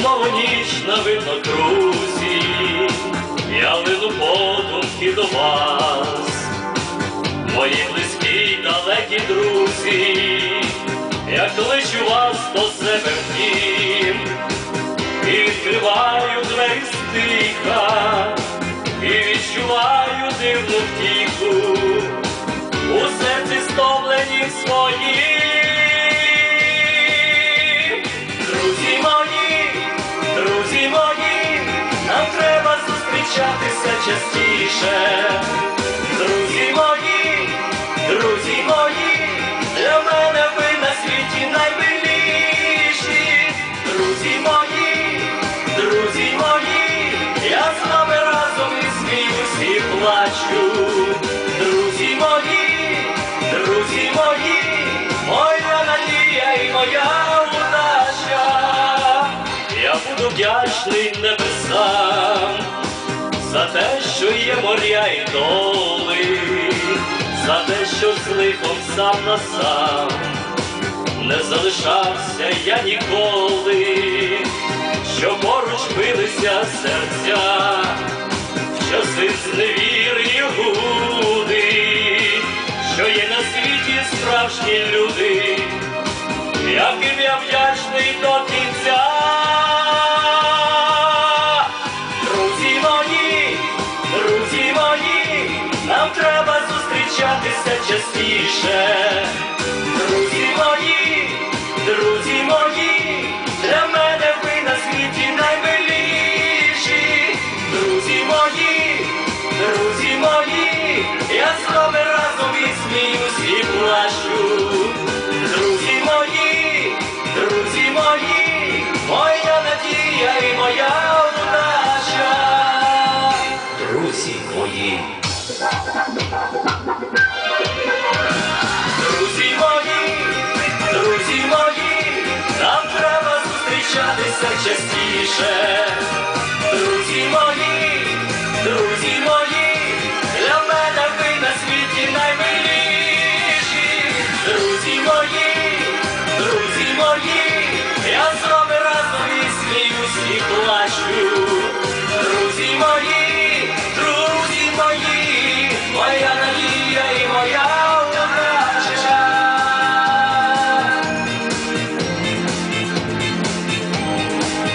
знову ніч на виднокрузі, я лину подумки до вас, мої близькі й далекі друзі, я кличу вас до себе в дім, і відкриваю двері стиха, і відчуваю дивну втіху у серці стомлені свої. Друзі мої, нам треба зустрічатися частіше. Друзі мої, друзі мої, для мене ви на світі наймиліші. Вдячний небесам за те, що є моря і доли, за те, що з лихом сам на сам не залишався я ніколи, що поруч билися серця, в часи зневіри й гуди, що є на світі справжні люди, зустрічатися частіше. Друзі мої, друзі мої, для мене ви на світі наймиліші. Друзі мої, друзі мої, я з вами разом і сміюсь і плачу. Частіше. Друзі мої, друзі мої, для мене ви на світі наймиліші. Друзі мої, друзі мої, я з вами разом і сміюсь і плачу. Друзі мої.